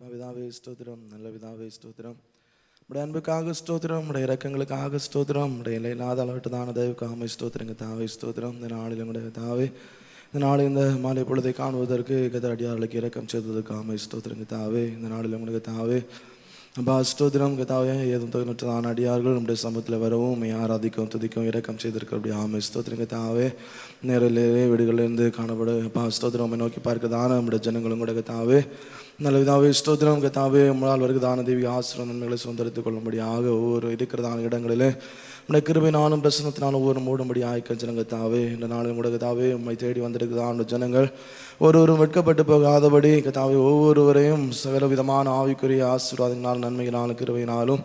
பிதாவே ஸ்தோத்திரம் நல்ல பிதாவே ஸ்தோத்திரம் நம்முடைய அன்புக்காக ஸ்தோத்திரம் உடைய இறக்கங்களுக்காக ஸ்தோத்திரம் உடைய இல்லாத அளவிட்டு தான தயவுக்காக ஸ்தோத்திரங்க தாவே ஸ்தோத்திரம் இந்த நாளில் நம்முடைய தாவே இந்த நாளில் இந்த மாலை பொழுதை காணுவதற்கு கத அடியார்களுக்கு இறக்கம் செய்ததுக்காக ஸ்தோத்திரங்க தாவே இந்த நாளில் உங்களுக்கு தாவே அப்பா அஸ்தோதிரம் கதாவே ஏதும் தகுநற்றதான அடியார்கள் நம்முடைய சமூகத்தில் வரவும் ஆராதிக்கும் துதிக்கும் இறக்கம் செய்திருக்க அப்படி ஆமை ஸ்தோத்திரம் கதாவே நேரிலே வீடுகளிலிருந்து காணப்படும். அப்பா ஸ்தோத்திரம் நோக்கி பார்க்கதான நம்முடைய ஜனங்களும் கூட கதாவே நல்ல விதாவே ஸ்தோத்திரம் கதாவே உங்களால் வருகிறதான தேவி ஆசிரம் நன்மைகளை சுதந்திரத்துக் கொள்ளும்படியாக ஒவ்வொரு இருக்கிறதான இடங்களிலே உடைய கிருபை நானும் பிரசனத்தினாலும் ஒவ்வொரு மூடும்படி ஆய்க்க ஜனங்க தாவே இந்த நாளில் கூட உண்மை உம்மை தேடி வந்திருக்கிறதான ஜனங்கள். ஒருவரும் வெட்கப்பட்டு போகாதபடி கத்தாவே ஒவ்வொருவரையும் சகல விதமான ஆவிக்குரிய ஆசீர்வாதங்களால் நன்மைகளாலும் கிருபையினாலும்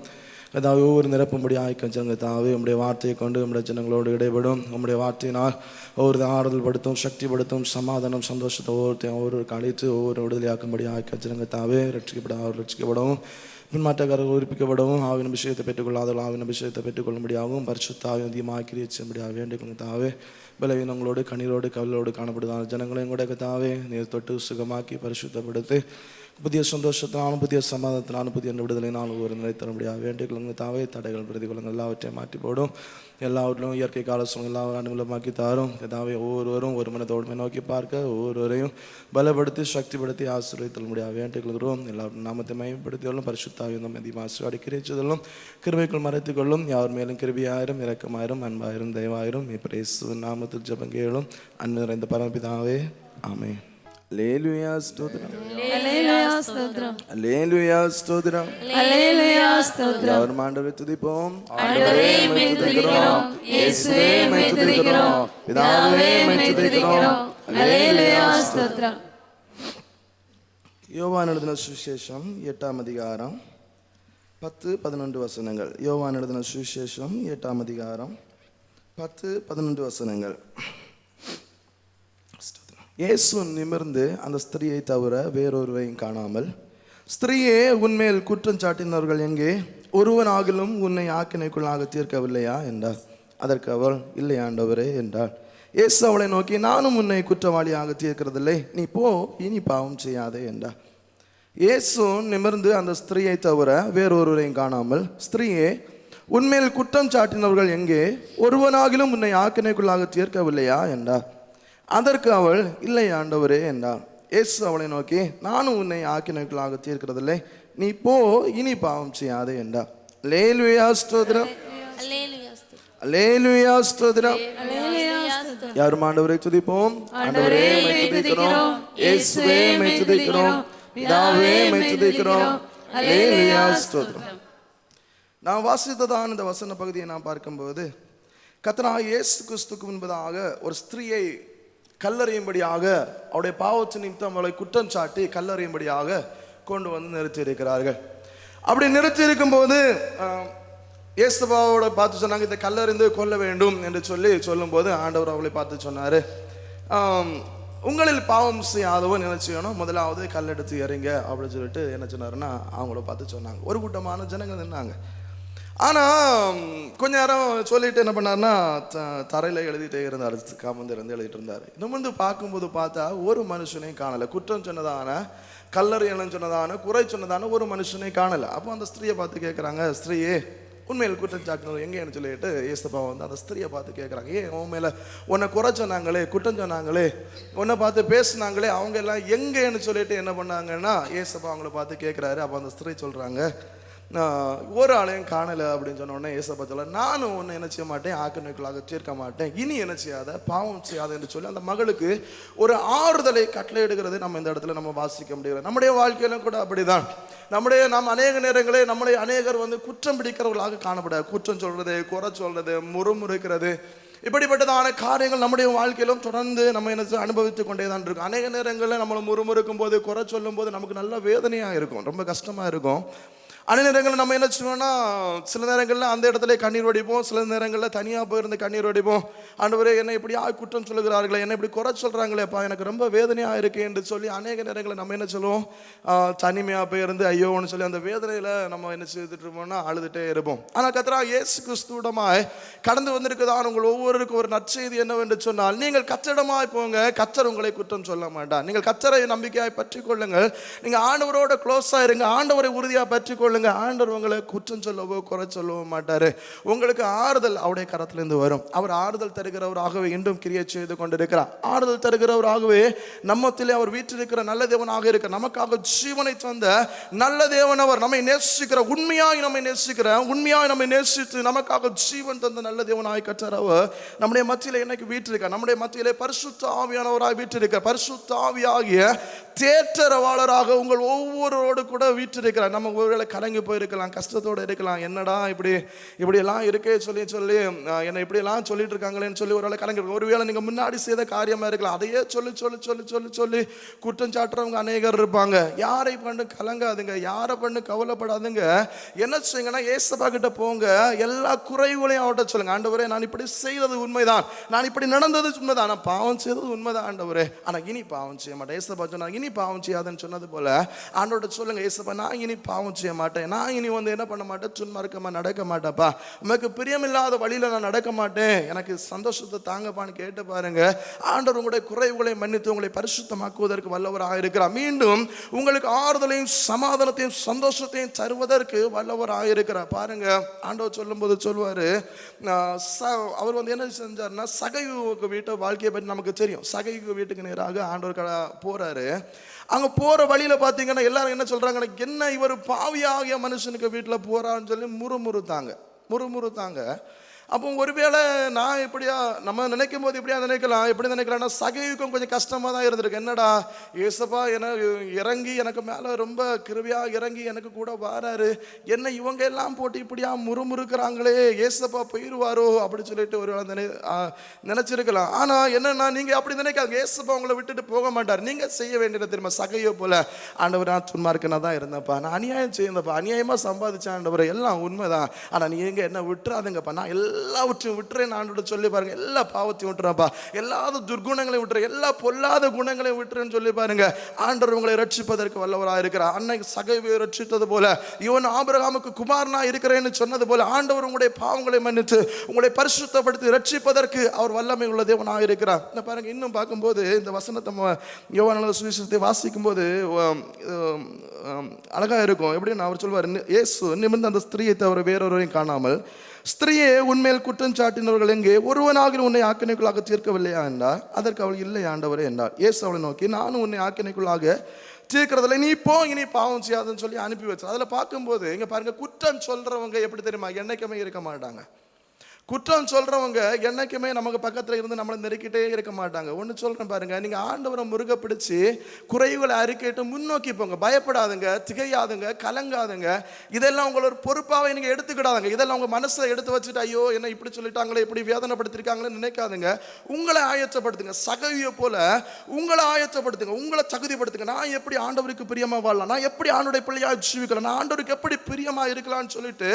கதாவே ஒவ்வொரு நிரப்பும்படி ஆய்க்க ஜனங்க தாவே உம்முடைய வார்த்தையை கொண்டு உம்முடைய ஜனங்களோடு இடைபடும் உம்முடைய வார்த்தையினால் ஒவ்வொரு ஆறுதல் படுத்தும் சக்திப்படுத்தும் சமாதானம் சந்தோஷத்தை ஒவ்வொருத்தையும் ஒவ்வொரு அழைத்து ஒவ்வொரு விடுதலையாக்கும்படி ஆய்க்க ஜனங்க தாவே ரட்சிக்கப்பட அவர் ரட்சிக்கப்படவும் பின்மாற்றக்காரர்கள் உறுப்பிக்கப்படவும் ஆவின் விஷயத்தை பெற்றுக்கொள்ளாதவர்கள் ஆவின் விஷயத்தை பெற்றுக்கொள்ளும்படியாகவும் பரிசுத்தாவின் அதிகமாக கிரியச்சும்படியாக வேண்டிக் தாவே பலவீனங்களோடு கண்ணீரோடு கவலோடு காணப்படுதான ஜனங்களையும் கூட தாவே நீர் தொட்டு சுகமாக்கி பரிசுத்தப்படுத்தி புதிய சந்தோஷத்தினாலும் புதிய சமாதானத்தினாலும் புதிய விடுதலைனாலும் ஒரு நிலை தரும்படியாக வேண்டிக் தாவே தடைகள் பிரதிகூலங்கள் எல்லாவற்றையும் மாற்றி போடும். எல்லாவற்றிலும் இயற்கை கால சூழ்நிலை எல்லா அனுகூலமாக்கி தாரும். கதாவே ஒவ்வொருவரும் ஒரு மனதோடுமை நோக்கி பார்க்க ஒவ்வொருவரையும் பலப்படுத்தி சக்திப்படுத்தி ஆசீர்வதித்தல் முடியாது. வேண்டிக்கொள்கிறோம் எல்லா நாமத்தை மையப்படுத்திகளும் பரிசுத்தாவியம் அதிகமாக ஆசீர்வாடி கிரைச்சதெல்லாம் கிருபைக்குள் மறைத்துக் கொள்ளும் யார் மேலும் கிருபியாயிரும் இரக்கமாயிரும் அன்பாயிரும் தயவாயிரும் இப்போ நாமத்தில் ஜபங்கேளும். அன்பு நிறைந்த பரமபிதாவே ஆமே லேலுயா ஸ்தோத்திரம் அல்லேலூயா ஸ்தோத்திரம் லேலுயா ஸ்தோத்திரம் அல்லேலூயா ஸ்தோத்திரம் யாரும் ஆண்டவரை துதிப்போம் ஆண்டவரே மை துதிக்கிறோம் இயேசுவே மை துதிக்கிறோம் பிதாவே மை துதிக்கிறோம் அல்லேலூயா ஸ்தோத்திரம் யோவான் எழுதின சுவிசேஷம் எட்டாம் அதிகாரம் பத்து பதினொன்று வசனங்கள் யோவான் எழுதின சுவிசேஷம் எட்டாம் அதிகாரம் பத்து பதினொன்று வசனங்கள் இயேசு நிமிர்ந்து அந்த ஸ்திரீயை தவிர வேறொருவரையும் காணாமல் ஸ்திரீயே உன்மேல் குற்றம் சாட்டினவர்கள் எங்கே? ஒருவனாகிலும் உன்னை ஆக்கினைக்குள்ளாக தீர்க்கவில்லையா? என்றார். அதற்கு அவள் இல்லை ஆண்டவரே என்றாள். இயேசு அவளை நோக்கி நானும் உன்னை குற்றவாளியாக தீர்க்கிறதில்லை. நீ போ இனி பாவம் செய்யாதே என்றார். இயேசு நிமிர்ந்து அந்த ஸ்திரீயை தவிர வேறொருவரையும் காணாமல் ஸ்திரீயே உன்மேல் குற்றம் சாட்டினவர்கள் எங்கே? ஒருவனாகிலும் உன்னை ஆக்கினைக்குள்ளாக தீர்க்கவில்லையா? என்றார். அதற்கு அவள் இல்லை ஆண்டவரே என்றார் இயேசு அவளை நோக்கி நானும் உன்னை ஆக்கினைக்குள்ளாக தீர்க்கிறதில்லை. நீ போ இனி பாவம் செய்யாதே என்றார் லேலுயா ஸ்தோத்திரம். லேலுயா ஸ்தோத்திரம். யாரும் ஆண்டவரை துதிப்போம்? ஆண்டவரே மை துதிக்கிறோம். இயேசுவே மை துதிக்கிறோம். பிதாவே மை துதிக்கிறோம். அல்லேலூயா ஸ்தோத்திரம். நான் வாசித்ததான இந்த வசன பகுதியை நான் பார்க்கும்போது கத்தனாக இயேசு கிறிஸ்துக்கு முன்பதாக ஒரு ஸ்திரீயை கல்லறியும்படியாக அவருடைய பாவத்து நிமித்தம் அவளை குற்றம் சாட்டி கல்லறியும்படியாக கொண்டு வந்து நிறுத்தி இருக்கிறார்கள் அப்படி நிறுத்தி இருக்கும்போது இயேசுபாவோட பார்த்து சொன்னாங்க இந்த கல்லறிந்து கொல்ல வேண்டும் என்று சொல்லி சொல்லும்போது ஆண்டவர் அவளை பார்த்து சொன்னார். உங்களில் பாவம் செய்யாதவன் என்ன செய்யணும்? முதலாவது கல்லெடுத்து இறங்க அப்படின்னு சொல்லிட்டு என்ன சொன்னாருன்னா அவங்கள பார்த்து சொன்னாங்க. ஒரு கூட்டமான ஜனங்கள் நின்னாங்க. ஆனால் கொஞ்ச நேரம் சொல்லிட்டு என்ன பண்ணாருன்னா த- தரையில் எழுதிட்டே இருந்தார் காமந்தர் வந்து எழுதிட்டு இருந்தார். நிமிர்ந்து பார்க்கும்போது பார்த்தா ஒரு மனுஷனையும் காணலை. குற்றம் சொன்னதான கல்லறை எண்ணம் சொன்னதான குறை சொன்னதான ஒரு மனுஷனையும் காணலை. அப்போ அந்த ஸ்திரீயை பார்த்து கேட்குறாங்க ஸ்திரீயே உண்மையில் குற்றம் சாட்டினது எங்கேன்னு சொல்லிட்டு ஏசப்பா வந்து அந்த ஸ்திரியை பார்த்து கேட்குறாங்க ஏன் உன் மேலே உன்னை குறை சொன்னாங்களே குற்றம் சொன்னாங்களே உன்னை பார்த்து பேசுனாங்களே அவங்க எல்லாம் எங்கேன்னு சொல்லிட்டு என்ன பண்ணாங்கன்னா ஏசப்பா அவங்கள பார்த்து கேட்குறாரு அப்போ அந்த ஸ்திரீ சொல்கிறாங்க ஒரு ஆளையும் காணலை அப்படின்னு சொன்னோடனே ஏசப்பா சொல்ல நானும் ஒன்று என்ன செய்ய மாட்டேன் ஆக்கினைக்குள்ளாக சேர்க்க மாட்டேன். இனி என்ன செய்யாத? பாவம் செய்யாத என்று சொல்லி அந்த மகளுக்கு ஒரு ஆறுதலை கட்டளையிடுகிறது நம்ம இந்த இடத்துல நம்ம வாசிக்க முடியல. நம்முடைய வாழ்க்கையிலும் கூட அப்படிதான். நம்முடைய நாம் அநேக நேரங்களே நம்முடைய அநேகர் வந்து குற்றம் பிடிக்கிறவர்களாக காணப்படாது. குற்றம் சொல்றது குறை சொல்றது முறுமுறுக்கிறது. இப்படிப்பட்டதான காரியங்கள் நம்முடைய வாழ்க்கையிலும் தொடர்ந்து நம்ம என்ன அனுபவித்து அனுபவித்துக் கொண்டே தான் இருக்கும். அநேக நேரங்களில் நம்மளை முறுமுறுக்கும் போது குறை சொல்லும் போது நமக்கு நல்ல வேதனையாக இருக்கும். ரொம்ப கஷ்டமாக இருக்கும். அந்த நேரங்களில் நம்ம என்ன செய்வோம்னா சில நேரங்களில் அந்த இடத்துல கண்ணீர் வடிப்போம் சில நேரங்களில் தனியாக போயிருந்து கண்ணீர் வடிப்போம். ஆண்டவரே என்னை இப்படி ஆ குற்றம் சொல்லுகிறார்களே என்னை இப்படி குறை சொல்கிறாங்களேப்பா எனக்கு ரொம்ப வேதனையாக இருக்குது என்று சொல்லி அநேக நேரங்களில் நம்ம என்ன சொல்லுவோம்? தனிமையாக போயிருந்து ஐயோன்னு சொல்லி அந்த வேதனையில் நம்ம என்ன செய்துட்டு இருப்போம்னா அழுதுகிட்டே இருப்போம். ஆனால் கத்தரா இயேசு கிறிஸ்துடமாய் கடந்து வந்திருக்குதான் உங்கள் ஒவ்வொருவருக்கும் ஒரு நற்செய்தி என்னவென்று சொன்னால் நீங்கள் கச்சடமாய் போங்க கச்சர் உங்களை குற்றம் சொல்ல மாட்டார். நீங்கள் கச்சரை நம்பிக்கையாய் பற்றி கொள்ளுங்கள். நீங்கள் ஆண்டவரோட க்ளோஸாக இருங்க ஆண்டவரை உறுதியாக பற்றி கொள்ளுங்க ஆண்டவர் உங்களை குற்றம் சொல்லவோ குறை சொல்லவோ மாட்டார். உங்களுக்கு ஆறுதல் அவருடைய கரத்திலிருந்து வரும். அவர் ஆறுதல் தருகிறவராகவே இன்றும் கிரியை செய்து கொண்டிருக்கிறார். ஆறுதல் தருகிறவராகவே நம்மத்திலே அவர் வீற்றிருக்கிற நல்ல தேவனாக இருக்க நமக்காக ஜீவனை தந்த நல்ல தேவன் அவர். நம்மை நேசிக்கிற உண்மையாய் நம்மை நேசிக்கிற உண்மையாய் நம்மை நேசித்து நமக்காக ஜீவன் தந்த நல்ல தேவனாய் கற்றார் அவர் நம்முடைய மத்தியில என்னைக்கு வீற்றிருக்க நம்முடைய மத்தியிலே பரிசுத்த ஆவியானவராய் வீற்றிருக்க பரிசுத்த ஆவியாகிய தேற்றரவாளராக உங்கள் ஒவ்வொருவரோடு கூட வீற்றிருக்கிறார். நம்ம ஒருவேளை கலங்கி போயிருக்கலாம் கஷ்டத்தோடு இருக்கலாம். என்னடா இப்படி இப்படியெல்லாம் இருக்கே சொல்லி சொல்லி என்னை இப்படியெல்லாம் சொல்லிட்டு இருக்காங்களேன்னு சொல்லி ஒருவேளை கலங்கி இருக்கு. ஒருவேளை நீங்கள் முன்னாடி செய்த காரியமாக இருக்கலாம். அதையே சொல்லி சொல்லி சொல்லி சொல்லி சொல்லி குற்றம் சாட்டுறவங்க அநேகர் இருப்பாங்க. யாரை பண்ணு கலங்காதுங்க. யாரை பண்ணு கவலைப்படாதுங்க. என்ன செய்யுங்கன்னா ஏசப்பா கிட்ட போங்க. எல்லா குறைவுகளையும் அவட்ட சொல்லுங்க. ஆண்டவரே நான் இப்படி செய்தது உண்மைதான். நான் இப்படி நடந்தது உண்மைதான். நான் பாவம் செய்தது உண்மைதான் ஆண்டவரே. ஆனால் இனி பாவம் செய்ய மாட்டேன். ஏசப்பா சொன்னாங்க இனி பாவம் செய்யாதுன்னு சொன்னது போல ஆண்டோட சொல்லுங்க ஏசப்பா நான் இனி பாவம் செய்ய மாட்டேன். நான் இனி வந்து என்ன பண்ண மாட்டேன்? சுன்மார்க்கமா நடக்க மாட்டேப்பா உமக்கு பிரியமில்லாத வழியில் நான் நடக்க மாட்டேன். எனக்கு சந்தோஷத்தை தாங்கப்பான்னு கேட்டு பாருங்க. ஆண்டவர் உங்களுடைய குறைவுகளை மன்னித்து உங்களை பரிசுத்தமாக்குவதற்கு வல்லவராக இருக்கிறார். மீண்டும் உங்களுக்கு ஆறுதலையும் சமாதானத்தையும் சந்தோஷத்தையும் தருவதற்கு வல்லவராக இருக்கிறார். பாருங்க ஆண்டவர் சொல்லும்போது சொல்லுவாரு ச- அவர் வந்து என்ன செஞ்சாருன்னா சகைவுக்கு வீட்டை வாழ்க்கையை பற்றி நமக்கு தெரியும். சகைவு வீட்டுக்கு நேராக ஆண்டவர் கட போறாரு. அங்க போகிற வழியில் பார்த்தீங்கன்னா எல்லாரும் என்ன சொல்றாங்கன்னா என்ன இவர் ஆகிய மனுஷனுக்கு வீட்டில் போறான்னு சொல்லி முறுமுறுத்தாங்க. முறுமுறுத்தாங்க. அப்போ ஒருவேளை நான் இப்படியா நம்ம நினைக்கும் போது இப்படியா நினைக்கலாம்? எப்படி நினைக்கலாம்னா சகைக்கும் கொஞ்சம் கஷ்டமாக தான் இருந்திருக்கு. என்னடா ஏசப்பா என இறங்கி எனக்கு மேலே ரொம்ப கிருவியாக இறங்கி எனக்கு கூட வாராரு. என்ன இவங்க எல்லாம் போட்டு இப்படியா முறுமுறுக்கிறாங்களே? ஏசப்பா போயிடுவாரோ அப்படி சொல்லிட்டு ஒரு வேளை நினை நினச்சிருக்கலாம். ஆனால் என்னென்னா நீங்கள் அப்படி நினைக்காது ஏசப்பா உங்களை விட்டுட்டு போக மாட்டார். நீங்கள் செய்ய வேண்டியது தெரியுமா சகையோ போல. ஆண்டவர் நான் துன்மார்க்கனா தான் இருந்தேன்ப்பா. நான் அநியாயம் செய்யந்தப்பா அநியாயமாக சம்பாதிச்சேன் ஆண்டவர். எல்லாம் உண்மைதான். ஆனால் நீங்கள் என்ன விட்டுறாதுங்கப்பா. நான் எல்லாம் எல்லாவற்றையும் விட்டுறேன் ஆண்டோட சொல்லி பாருங்க. எல்லா பாவத்தையும் விட்டுறேன்ப்பா. எல்லா துர்குணங்களையும் விட்டுறேன். எல்லா பொல்லாத குணங்களையும் விட்டுறேன்னு சொல்லி பாருங்க. ஆண்டவர் உங்களை ரட்சிப்பதற்கு வல்லவராக இருக்கிறார். அன்னைக்கு சகைவை ரட்சித்தது போல இவன் ஆபிரகாமுக்கு குமாரனா இருக்கிறேன்னு சொன்னது போல ஆண்டவர் உங்களுடைய பாவங்களை மன்னித்து உங்களை பரிசுத்தப்படுத்தி ரட்சிப்பதற்கு அவர் வல்லமை உள்ள தேவனாக இருக்கிறார். இந்த பாருங்க இன்னும் பார்க்கும்போது இந்த வசனத்தை ம- யோவான சுவிசேஷத்தை வாசிக்கும் போது அழகா இருக்கும். எப்படின்னு அவர் சொல்வார் இயேசு நிமிர்ந்த அந்த ஸ்திரீயை தவிர வேறொருவரையும் காணாமல் ஸ்திரீயே மேல் குற்றம் சாட்டினவர்கள் எங்கே? ஒருவனாக உன்னை ஆக்கினைக்குள்ளாக தீர்க்கவில்லையா என்றார். அதற்கு அவள் இல்லை ஆண்டவரே என்றார். இயேசு அவளை நோக்கி நானும் உன்னை ஆக்கினைக்குள்ளாக தீர்க்கிறதில்ல. நீ போ இனி பாவம் செய்யாதுன்னு சொல்லி அனுப்பி வச்சு அதில் பார்க்கும்போது இங்கே பாருங்க குற்றம் சொல்றவங்க எப்படி தெரியுமா? என்னைக்குமே இருக்க மாட்டாங்க. குற்றம் சொல்கிறவங்க என்னைக்குமே நமக்கு பக்கத்தில் இருந்து நம்மளை நெருக்கிட்டே இருக்க மாட்டாங்க. ஒன்று சொல்கிறேன் பாருங்கள் நீங்கள் ஆண்டவரை முருக பிடிச்சு குறைவுகளை அறிக்கையிட்டு முன்னோக்கி போங்க. பயப்படாதுங்க திகையாதுங்க கலங்காதுங்க. இதெல்லாம் உங்களோட ஒரு பொறுப்பாவை நீங்கள் எடுத்துக்கிடாதுங்க. இதெல்லாம் உங்கள் மனசை எடுத்து வச்சுட்டு ஐயோ என்ன இப்படி சொல்லிட்டாங்களே இப்படி வேதனைப்படுத்திருக்காங்களேன்னு நினைக்காதுங்க. உங்களை ஆயத்தப்படுத்துங்க. சகவியை போல உங்களை ஆயத்தப்படுத்துங்க. உங்களை தகுதிப்படுத்துங்க. நான் எப்படி ஆண்டவருக்கு பிரியமாக வாழலாம்? நான் எப்படி ஆண்டுடைய பிள்ளையாக ஜீவிக்கலாம்? நான் ஆண்டவருக்கு எப்படி பிரியமாக இருக்கலாம்னு சொல்லிட்டு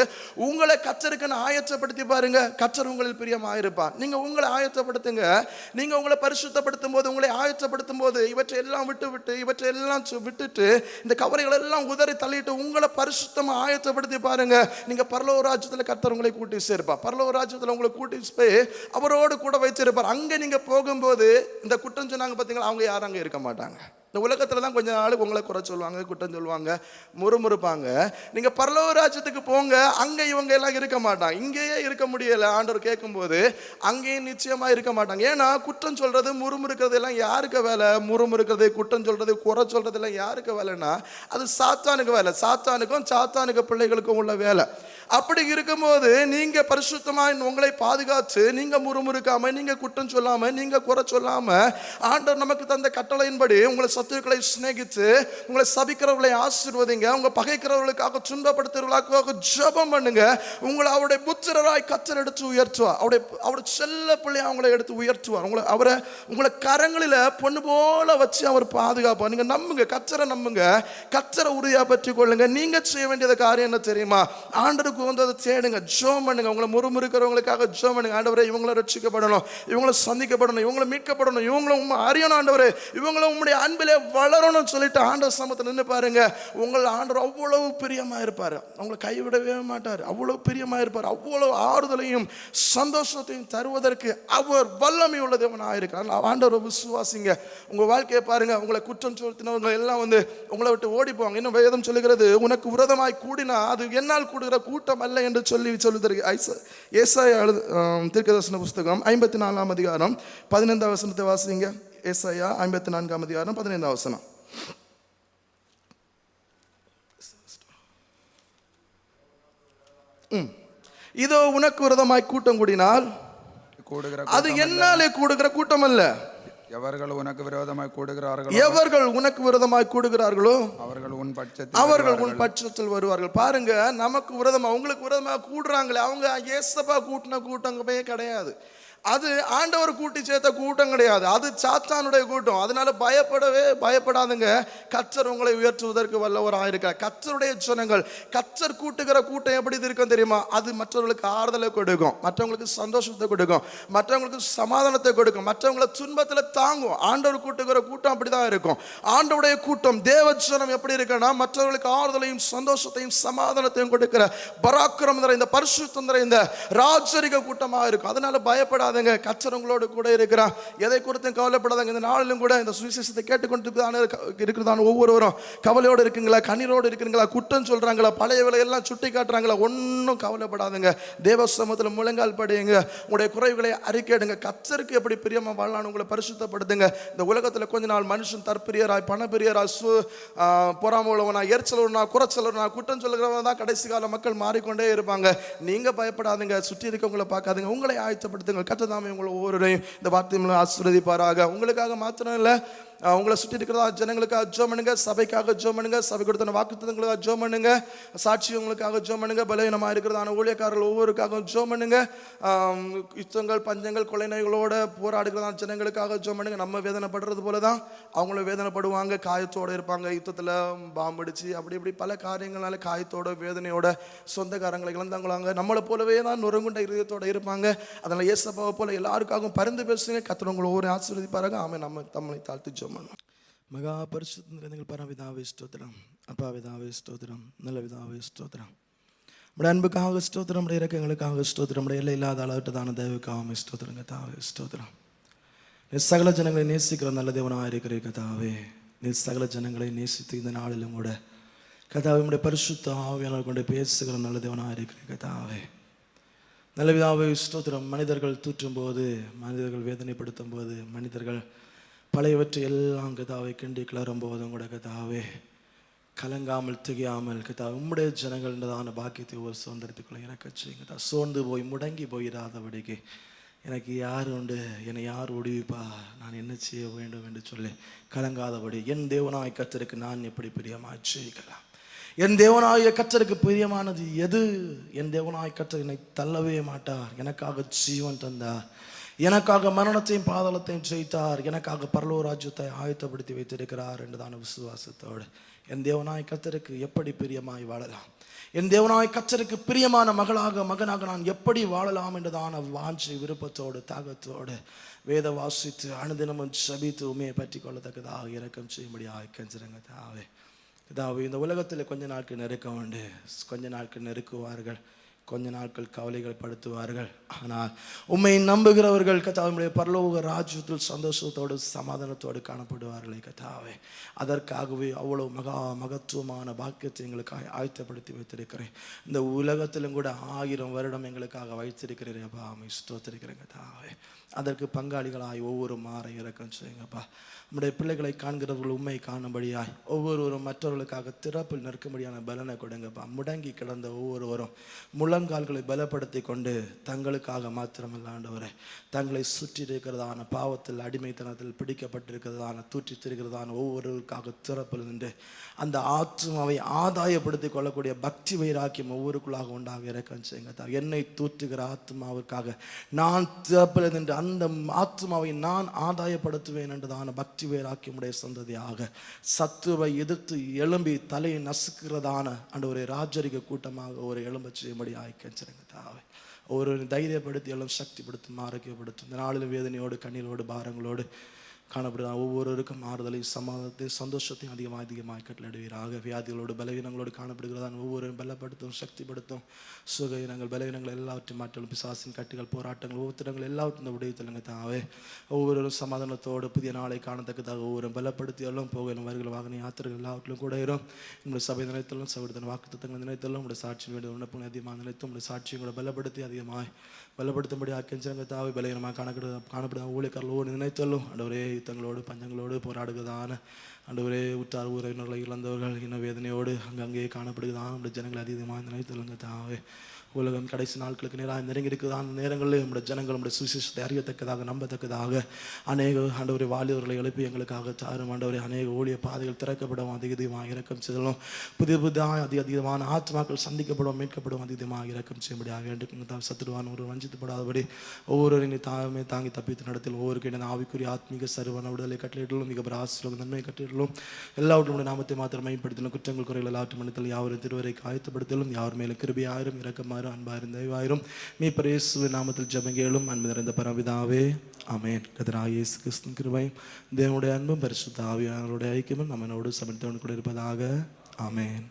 உங்களை கச்சருக்குன்னு ஆயத்தப்படுத்தி பாருங்கள் கத்தர் உங்களில் பிரியமா இருப்பார் நீங்கள் உங்களை ஆயத்தப்படுத்துங்க. நீங்கள் உங்களை பரிசுத்தப்படுத்தும் போது உங்களை ஆயத்தப்படுத்தும் போது இவற்றை எல்லாம் விட்டு விட்டு இவற்றை எல்லாம் சு- விட்டுட்டு இந்த கவலைகள் எல்லாம் உதறி தள்ளிட்டு உங்களை பரிசுத்தமாக ஆயத்தப்படுத்தி பாருங்க. நீங்கள் பரலோக ராஜ்யத்தில் கத்தர் உங்களை கூட்டி சேர்ப்பா. பரலோக ராஜ்யத்தில் உங்களை கூட்டி போய் அவரோடு கூட வச்சிருப்பார் அங்கே நீங்கள் போகும்போது இந்த குற்றம் சொன்னாங்க பார்த்தீங்களா அவங்க யாரும் அங்கே இருக்க மாட்டாங்க. இந்த உலகத்தில் தான் கொஞ்ச நாள் உங்களை குறை சொல்லுவாங்க குற்றம் சொல்லுவாங்க முறுமுறுப்பாங்க. நீங்கள் பரலோக ராஜ்யத்துக்கு போங்க அங்கே இவங்க எல்லாம் இருக்க மாட்டாங்க. இங்கேயே இருக்க முடியல ஆண்டவர் கேட்கும்போது அங்கேயும் நிச்சயமாக இருக்க மாட்டாங்க. ஏன்னா குற்றம் சொல்கிறது முறுமுறுக்கிறது எல்லாம் யாருக்கு வேலை? முறுமுறுக்கிறது குற்றம் சொல்கிறது குறை சொல்கிறது எல்லாம் யாருக்கு வேலைன்னா அது சாத்தானுக்கு வேலை. சாத்தானுக்கும் சாத்தானுக்கு பிள்ளைகளுக்கும் உள்ள வேலை. அப்படி இருக்கும்போது நீங்கள் பரிசுத்தமாக உங்களை பாதுகாத்து நீங்கள் முறுமுறுக்காமல் நீங்கள் குற்றம் சொல்லாமல் நீங்கள் குறை சொல்லாமல் ஆண்டவர் நமக்கு தந்த கட்டளையின்படி உங்களை சத்துருக்களை சிநேகித்து உங்களை சபிக்கிறவர்களை ஆசீர்வதிங்க உங்கள் பகைக்கிறவர்களுக்காக துன்பப்படுத்துகிறவர்களுக்காக ஜெபம் பண்ணுங்க. உங்களை அவருடைய புத்திரராய் கத்தர் எடுத்து உயர்த்துவார். அவருடைய அவருடைய செல்ல பிள்ளை அவங்களை எடுத்து உயர்த்துவார். உங்களை அவரை உங்களை கரங்களில் பொண்ணு போல வச்சு அவர் பாதுகாப்பார். நீங்கள் நம்புங்க கச்சரை நம்புங்க. கச்சரை உறுதியாக பற்றி கொள்ளுங்க. நீங்கள் செய்ய வேண்டியது காரியம் என்ன தெரியுமா? ஆண்டருக்கு வந்ததை தேடுங்க. ஜோம் பண்ணுங்க. உங்களை முறுமுறுக்கிறவங்களுக்காக ஜோம் பண்ணுங்க. ஆண்டவரே இவங்கள ரட்சிக்கப்படணும். இவங்கள சந்திக்கப்படணும். இவங்கள மீட்கப்படணும். இவங்களும் உண்மை அறியணும் ஆண்டவரே. இவங்கள உங்களுடைய அன்பிலே வளரணும்னு சொல்லிட்டு ஆண்டவர் சமத்தை நின்று பாருங்க. உங்கள் ஆண்டவர் அவ்வளவு பிரியமா இருப்பார். அவங்களை கைவிடவே மாட்டார். அவ்வளவு பிரியமா இருப்பார். அவ்வளவு ஆறுதலையும் சந்தோஷத்தையும் தருவதற்கு அவர் வல்லமை உள்ள தேவனாக இருக்கிறார் ஆண்டவரை விசுவாசிங்க. உங்க வாழ்க்கையை பாருங்க. உங்களை குற்றம் சொல்லினவங்க எல்லாம் வந்து உங்களை விட்டு ஓடி போவாங்க. இன்னும் வேதம் சொல்லுகிறது உனக்கு விரதமாய் கூடினா அது என்னால் கூடுகிற கூட்டம் அல்ல என்று சொல்லி சொல்லுதற்கு ஐச ஏசாயா எழுது தீர்க்கதர்சன புஸ்தகம் ஐம்பத்தி நாலாம் அதிகாரம். பதினைந்தாம் வசனத்தை வாசிங்க. ஏசாயா ஐம்பத்தி நான்காம் அதிகாரம் பதினைந்தாம் வசனம். இதோ உனக்கு விரதமாய் கூட்டம் கூடினால் அது என்னாலே கூடுகிற கூட்டம் அல்ல எவர்கள் உனக்கு விரோதமாய் கூடுகிறார்களோ? எவர்கள் உனக்கு விரதமாய் கூடுகிறார்களோ? அவர்கள் உன் பட்சத்தில் அவர்கள் உன் பட்சத்தில் வருவார்கள். பாருங்க நமக்கு விரதமா உங்களுக்கு விரதமா கூடுறாங்களே அவங்க ஏசப்பா கூட்டின கூட்டமே கிடையாது. அது ஆண்டவர் கூட்டி சேர்த்த கூட்டம் கிடையாது. அது சாத்தானுடைய கூட்டம். அதனால பயப்படவே பயப்படாதுங்க. கச்சர் உங்களை உயர்த்துவதற்கு வல்லவராக இருக்கார் கச்சருடைய ஜனங்கள் கச்சர் கூட்டுகிற கூட்டம் எப்படி இருக்கும் தெரியுமா? அது மற்றவர்களுக்கு ஆறுதலை கொடுக்கும். மற்றவங்களுக்கு சந்தோஷத்தை கொடுக்கும். மற்றவங்களுக்கு சமாதானத்தை கொடுக்கும். மற்றவங்களை துன்பத்தில் தாங்கும். ஆண்டவர் கூட்டுகிற கூட்டம் அப்படி தான் இருக்கும். ஆண்டவுடைய கூட்டம் தேவச்சனம் எப்படி இருக்குன்னா மற்றவர்களுக்கு ஆறுதலையும் சந்தோஷத்தையும் சமாதானத்தையும் கொடுக்கிற பராக்கிரம் நிறைந்த பரிசுத்தம் நிறைந்த ராஜரிக கூட்டமாக இருக்கும். அதனால கவலைப்படாதங்க. கச்சர் உங்களோடு கூட இருக்கிறான் எதை குறித்தும் கவலைப்படாதங்க. இந்த நாளிலும் கூட இந்த சுவிசேஷத்தை கேட்டுக்கொண்டு இருக்கிறதான ஒவ்வொருவரும். கவலையோடு இருக்குங்களா? கண்ணீரோடு இருக்குங்களா? குற்றம் சொல்கிறாங்களா பழைய விலையெல்லாம் சுட்டி காட்டுறாங்களா? ஒன்றும் கவலைப்படாதுங்க. தேவசமத்தில் முழங்கால் படியுங்க. உங்களுடைய குறைவுகளை அறிக்கையிடுங்க. கச்சருக்கு எப்படி பிரியமாக வாழலாம் உங்களை பரிசுத்தப்படுத்துங்க. இந்த உலகத்தில் கொஞ்ச நாள் மனுஷன் தற்பிரியராய் பணப்பிரியராய் சு பொறாம உள்ளவனா எரிச்சல் ஒன்றா குறைச்சல் ஒன்றா குற்றம் சொல்கிறவன் தான் கடைசி கால மக்கள் மாறிக்கொண்டே இருப்பாங்க. நீங்கள் பயப்படாதுங்க. சுற்றி இருக்கவங்களை பார்க்காதுங்க. உங்களை ஆயத்தப்படுத்துங்க. கத்ததாமே உங்களை ஒவ்வொருடையும் இந்த வார்த்தை மூலம் ஆசீர்வதிப்பாராக. உங்களுக்காக மாத்திரம் இல்லை உங்களை சுற்றி இருக்கிறதா ஜனங்களுக்காக ஜோம் பண்ணுங்க சபைக்காக ஜோம் பண்ணுங்க சபை கொடுத்த வாக்குத்தங்களுக்காக ஜோம் பண்ணுங்க சாட்சி உங்களுக்காக ஜோம் பண்ணுங்க பலவீனமாக இருக்கிறதான ஊழியக்காரர்கள் ஒவ்வொருக்காகவும் ஜோம் பண்ணுங்க. யுத்தங்கள் பஞ்சங்கள் கொலை நோய்களோட போராடுகிறதான ஜனங்களுக்காக ஜோம் பண்ணுங்க. நம்ம வேதனைப்படுறது போல தான் அவங்களும் வேதனைப்படுவாங்க காயத்தோட இருப்பாங்க. யுத்தத்தில் பாம்படிச்சு அப்படி இப்படி பல காரியங்களால காயத்தோட வேதனையோட சொந்தக்காரங்களை இழந்தவங்களாங்க. நம்மளை போலவே தான் நொறுங்குண்ட இருதயத்தோட இருப்பாங்க. அதனால் ஏசப்பாவை போல எல்லாருக்காகவும் பரிந்து பேசுங்க. கத்துறவங்களை ஒவ்வொரு ஆசீர்வதிப்பாருங்க ஆமாம் நம்ம தமிழை தாழ்த்து ஜோம் பண்ணுவோம் மகா பரிசுத்தங்கள் பரவிதாவே ஸ்தோத்திரம் அப்பா விதாவே ஸ்தோத்திரம் நல்ல விதாவே ஸ்தோத்திரம் நம்முடைய அன்புக்காக ஸ்தோத்திரம் நம்முடைய இறக்கங்களுக்காக ஸ்தோத்திரம் நம்முடைய எல்லை இல்லாத அளவிட்டதான தேவைக்காக ஸ்தோத்திரங்க தாவே ஸ்தோத்திரம் நீ சகல ஜனங்களை நேசிக்கிற நல்ல தேவனாக இருக்கிற கதாவே நீ சகல ஜனங்களை நேசித்து இந்த நாளிலும் கூட கதாவே நம்முடைய பரிசுத்த ஆவியாளர் கொண்டு பேசுகிற நல்ல தேவனாக இருக்கிற கதாவே நல்ல விதாவை ஸ்தோத்திரம் மனிதர்கள் தூற்றும் போது மனிதர்கள் வேதனைப்படுத்தும் போது மனிதர்கள் பழையவற்றை எல்லாம் கதாவை கிண்டி கிளறும் போதும் கூட கதாவே கலங்காமல் திகையாமல் கதா உம்முடைய ஜனங்கள்ன்றதான பாக்கியத்தை ஒரு சுதந்திரத்துக்குள்ள இறக்க செய்யுங்க சோர்ந்து போய் முடங்கி போயிடாதபடிக்கு எனக்கு யார் உண்டு? என்னை யார் ஒடுவிப்பா? நான் என்ன செய்ய வேண்டும் என்று சொல்லி கலங்காதபடி என் தேவனாய் கத்தருக்கு நான் எப்படி பிரியமாக செய்யலாம் என் தேவனாய கத்தருக்கு பிரியமானது எது? என் தேவனாய் கத்தர் என்னை தள்ளவே மாட்டார். எனக்காக ஜீவன் தந்தார். எனக்காக மரணத்தையும் பாதாளத்தையும் ஜெயித்தார். எனக்காக பரலோ ராஜ்யத்தை ஆயத்தப்படுத்தி வைத்திருக்கிறார் என்றுதான விசுவாசத்தோடு. என் தேவனாய் கத்தருக்கு எப்படி பிரியமாய் வாழலாம்? என் தேவனாய் கத்தருக்கு பிரியமான மகளாக மகனாக நான் எப்படி வாழலாம் என்றதான வாஞ்சி விருப்பத்தோடு தாகத்தோடு வேத வாசித்து அனுதினமும் சபித்து உண்மையை பற்றி கொள்ளத்தக்கதாக இறக்கம் செய்யும்படியாக கெஞ்சிருங்க தாவே. இதாவே இந்த உலகத்தில் கொஞ்ச நாட்கள் நெருக்கம் உண்டு. கொஞ்ச நாட்கள் நெருக்குவார்கள். கொஞ்ச நாட்கள் கவலைகள் படுத்துவார்கள். ஆனால் உண்மை நம்புகிறவர்கள் கத்தாவுடைய பரலோக ராஜ்யத்தில் சந்தோஷத்தோடு சமாதானத்தோடு காணப்படுவார்களே கத்தாவே அதற்காகவே அவ்வளோ மகா மகத்துவமான பாக்கியத்தை எங்களுக்காக ஆயத்தப்படுத்தி வைத்திருக்கிறேன். இந்த உலகத்திலும் கூட ஆயிரம் வருடம் எங்களுக்காக வைத்திருக்கிறேன் அப்பா அமை ஸ்தோத்திருக்கிறேன் கதாவே அதற்கு பங்காளிகளாய் ஒவ்வொரு மாற இறக்கம் செய்யுங்கப்பா. நம்முடைய பிள்ளைகளை காண்கிறவர்கள் உண்மை காணும்படியாய் ஒவ்வொருவரும் மற்றவர்களுக்காக திறப்பில் நிற்கும்படியான பலனை கொடுங்கப்பா. முடங்கி கிடந்த ஒவ்வொருவரும் முழங்கால்களை பலப்படுத்தி கொண்டு தங்களுக்காக மாத்திரமில்லாண்டவரை தங்களை சுற்றி இருக்கிறதான பாவத்தில் அடிமைத்தனத்தில் பிடிக்கப்பட்டிருக்கிறதான தூற்றி திரிகிறதான ஒவ்வொருவருக்காக திறப்பில் நின்று அந்த ஆத்மாவை ஆதாயப்படுத்திக் கொள்ளக்கூடிய பக்தி வைராக்கியம் ஒவ்வொருக்குள்ளாக உண்டாக இறக்கம் செய்யுங்க என்னை தூற்றுகிற ஆத்மாவுக்காக நான் திறப்பில் நின்று அந்த ஆத்மாவை நான் ஆதாயப்படுத்துவேன் என்றுதான பக்தி வேராக்கியமுடைய சந்ததியாக சத்துவை எதிர்த்து எழும்பி தலையை நசுக்கிறதான அந்த ஒரு ராஜரிக கூட்டமாக ஒரு எலும்ப செய்யும்படி ஆய்க்கஞ்சிருங்க தாவை. ஒரு தைரியப்படுத்தி எல்லாம் சக்திப்படுத்தும் ஆரோக்கியப்படுத்தும். இந்த நாளில் வேதனையோடு கண்ணீரோடு பாரங்களோடு காணப்படுகிறார் ஒவ்வொருவருக்கும் ஆறுதலை சமாதத்தை சந்தோஷத்தையும் அதிகமாக அதிகமாக கட்டளிடுவீராக வியாதிகளோடு பலவீனங்களோடு காணப்படுகிறதான் ஒவ்வொரு பலப்படுத்தும் சக்திப்படுத்தும். சுக இனங்கள் பலவீனங்கள் எல்லாவற்றையும் மாற்றலும். பிசாசின் கட்டுகள் போராட்டங்கள் ஒவ்வொருத்தரங்கள் எல்லாவற்றும் இந்த விடயத்திலுங்க தாவே. ஒவ்வொரு சமாதானத்தோடு புதிய நாளை காணத்தக்கதாக ஒவ்வொரு பலப்படுத்தியாலும் போகலும் வருகிற வாகன யாத்திரைகள் எல்லாவற்றிலும் கூட இரும். நம்முடைய சபை நிலையத்திலும் சகோதரன் வாக்கு தத்தங்கள் நிலையத்திலும் நம்முடைய சாட்சி வேண்டிய விண்ணப்பங்களை அதிகமாக நிலைத்து உங்களுடைய சாட்சியும் கூட பலப்படுத்தி அதிகமாக பலப்படுத்தும்படி ஆக்கியஞ்சங்க தாவே. பலவீனமாக காணப்படுற காணப்படுற ஒவ்வொரு நினைத்தலும் ஒரே யுத்தங்களோடு பஞ்சங்களோடு போராடுகிறதான அண்டவரே உற்றார் உறவினர்களை இழந்தவர்கள் இன்னும் வேதனையோடு அங்கங்கே காணப்படுகிறதான நம்முடைய ஜனங்கள் அதிகமாக நினைத்தலுங்க தாவே. உலகம் கடைசி நாட்களுக்கு நேராக நெருங்கி இருக்குதான். நேரங்களில் நம்முடைய ஜனங்கள் நம்முடைய சுவிசேஷத்தை அறியத்தக்கதாக நம்பத்தக்கதாக அநேக ஆண்டவரை வாலிபர்களை எழுப்பி எங்களுக்காக தாரும் ஆண்டவரை அநேக ஊழிய பாதைகள் திறக்கப்படும் அதிக அதிகமாக இறக்கம் செய்தலும் புதிய புதிதாக அதிக அதிகமான ஆத்மாக்கள் சந்திக்கப்படும் மீட்கப்படும் அதிகமாக இறக்கம் செய்யும்படியாக வேண்டும் தான் சத்துருவான் ஒரு வஞ்சித்துப்படாதபடி ஒவ்வொருவரையும் தாமே தாங்கி தப்பித்து நடத்தில் ஒவ்வொரு கிட்ட ஆவிக்குரிய ஆத்மீக சருவன விடுதலை கட்டளையிடலும் மிக பிராசிலும் நன்மை கட்டளையிடலும் எல்லாவற்றும் நாமத்தை மாத்திரம் மேம்படுத்தலும் குற்றங்கள் குறைகள் எல்லாவற்றும் மனத்தில் யாவரும் திருவரை காயத்துப்படுத்தலும் யார் மேலும் கிருபியாயிரும் இரக்கமாயிரும் அன்பாயிரும் தயவாயிரும் மீ பிரேசு நாமத்தில் ஜபங்கேளும் அன்பு நிறைந்த பரவிதாவே அமேன் கதிராக கிறிஸ்து கிறிஸ்துவின் கிருபையும் தேவனுடைய அன்பும் பரிசுத்த ஆவியானவருடைய ஐக்கியமும் நம்மனோடு சமர்த்தவன் கூட இருப்பதாக. அமேன்